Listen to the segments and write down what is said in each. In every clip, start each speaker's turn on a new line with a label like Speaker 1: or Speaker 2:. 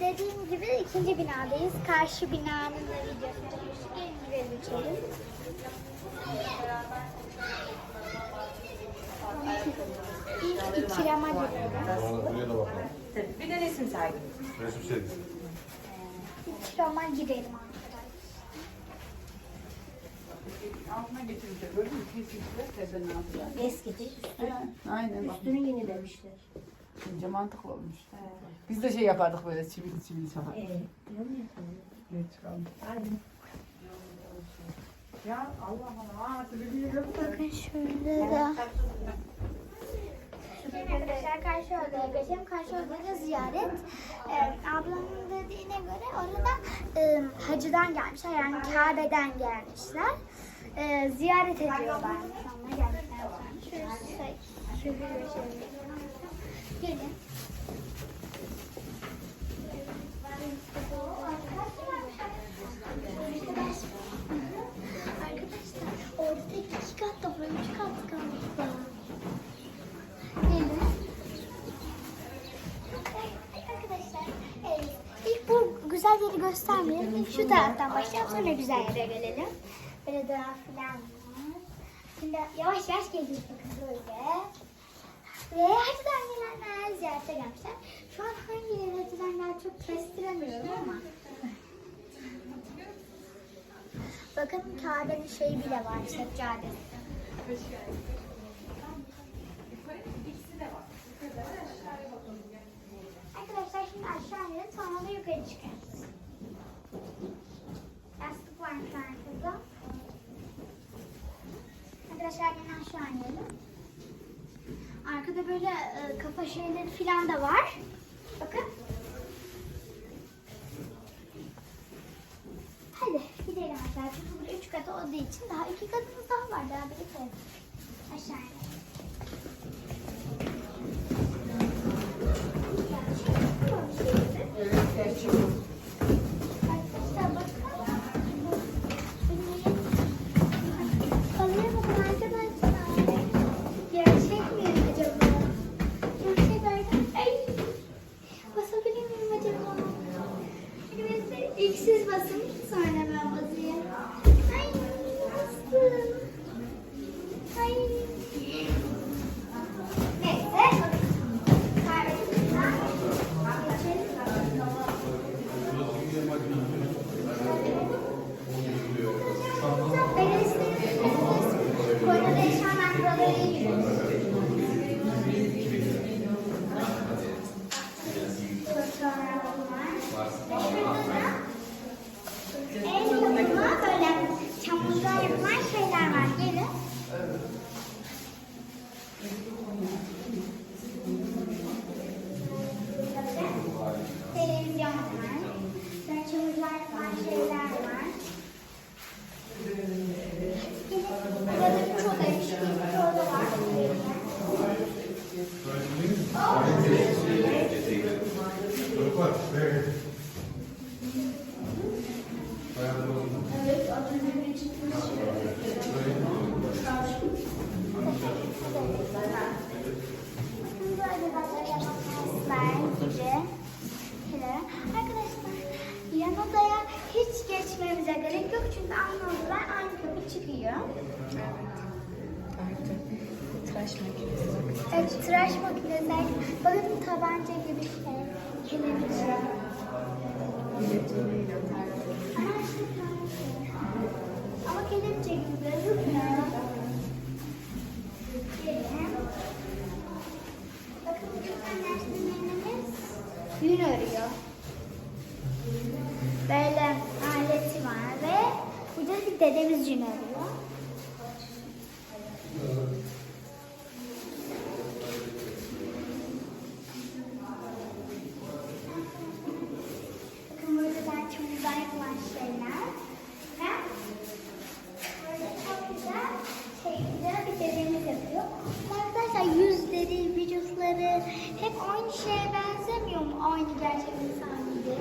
Speaker 1: Dediğim gibi ikinci binadayız. Karşı binanın da videosunu çekmiştik. Gelin girelim içeri. İlk ikirama girelim.
Speaker 2: Sonra buraya da bakalım.
Speaker 3: Tabii. Bir de resim sergisi.
Speaker 2: Resim sergisi.
Speaker 1: İkirama girelim.
Speaker 4: Altına getirecek öyle mi? Kesinlikle tebenin altına.
Speaker 3: Eski.
Speaker 4: Aynen bak.
Speaker 3: Üstünü yenilemişler.
Speaker 4: Bence mantıklı olmuş. Biz de şey yapardık böyle çivili çivili çakar.
Speaker 3: Evet.
Speaker 4: Evet çıkalım.
Speaker 3: Aynen.
Speaker 4: Ya Allah Allah. Sibel'i
Speaker 1: Bakın şurada da. Arkadaşlar karşı odaya geçelim. Karşı odada ziyaret. Ee, ablamın dediğine göre orada e, hacıdan gelmişler. Yani Kabe'den gelmişler. Ee, ziyaret ediyorlar. Sonra geldikten sonra. Gelin. Arkadaşlar orada iki kat da var, üç kat galiba. Gelin. Arkadaşlar evet, ilk bu güzel yeri göstermeyelim. Şu taraftan başlayalım sonra güzel yere gelelim. Böyle daha filan var. Şimdi yavaş yavaş geliyoruz böyle. Ve hacıdan gelenler ziyarete gelmişler. Şu an hangi hacıdan geldi çok kestiremiyorum ama. Bakın Kabe'nin şeyi bile var, seccadesi. Arkadaşlar şimdi aşağı inelim sonra da yukarı çıkarız. Yastık var şu arkada. Arkadaşlar yine aşağı inelim. Arkada böyle e, kafa şeyleri falan da var. Bakın. Hadi gidelim. Çünkü burada üç katı olduğu için daha iki katımız daha var. Daha bir katı. Aşağı inelim. İlk siz basın sonra ben basayım. Ay bastım. Ay. Neyse. Kaybettim. Geçelim. Ben istedim. Koyda yaşayan ben buraları iyi bilirim. En yakında böyle çamurdan yapılan şeyler var. Gelin. Bakın. Televizyon var. Sonra çamurdan yapılan şeyler var. Gelin. Burada bir odaymış. Bir oda var.
Speaker 2: Çocuklar, şuraya gelin.
Speaker 1: Evet, atölyenin çıkmış. Arkadaşlar yan odaya hiç geçmemize gerek yok çünkü aynı odalar aynı kapı çıkıyor.
Speaker 3: Tıraş makinesi.
Speaker 1: Evet, tıraş makinesi. Bakın tabanca gibi şey. Kelepçe. Ama işte kelepçe. Ama kelepçe gibi durmuyor. Gelin. Bakın bu anneannelerimiz yün örüyor. Böyle aleti var ve bir dedemiz örüyor. Bakın burada şeyler. Ve böyle çok güzel şekilde bir dedemiz yapıyor. Arkadaşlar yüzleri, vücutları hep aynı şeye benzemiyor mu? Aynı gerçek insan gibi.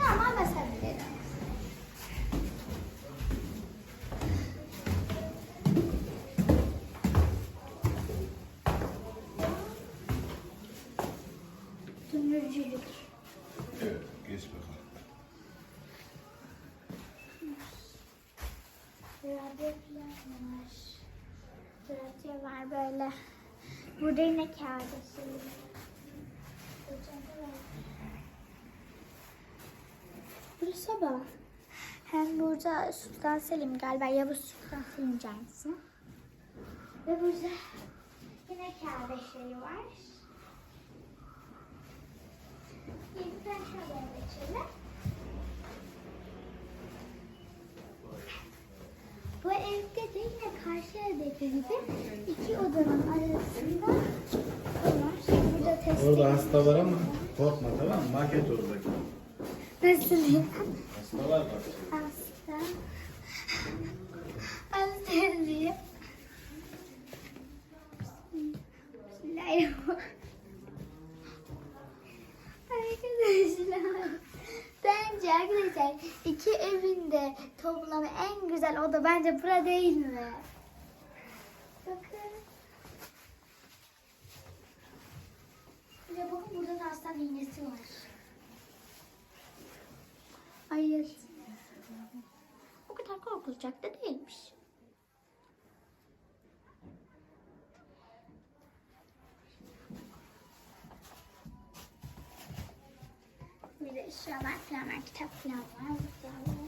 Speaker 1: Normal basabilirim. Dönürcülük.
Speaker 2: Evet, geç bakalım.
Speaker 1: Radyolar var. Radyo var böyle. Burada yine kağıt asılı. Burası sabah. Hem burada Sultan Selim galiba Yavuz Sultan Selim Camisi. Ve burada yine kağıt şeyi var. Yeniden şöyle geçelim. Bu evde de evdeki gibi iki odanın arasında var. Burada test
Speaker 5: Orada hasta var ama korkma tamam mı? Market oradaki.
Speaker 1: Nasıl ya?
Speaker 5: Hasta var bak.
Speaker 1: Hasta. Hasta diye. Bismillahirrahmanirrahim. Arkadaşlar. Bence arkadaşlar iki evinde toplamı en güzel oda bence bura değil mi? Bakın. Bir bakın burada da hastane iğnesi var. Hayır. O kadar korkulacak da değilmiş. Bir de eşyalar falan var, kitap falan var.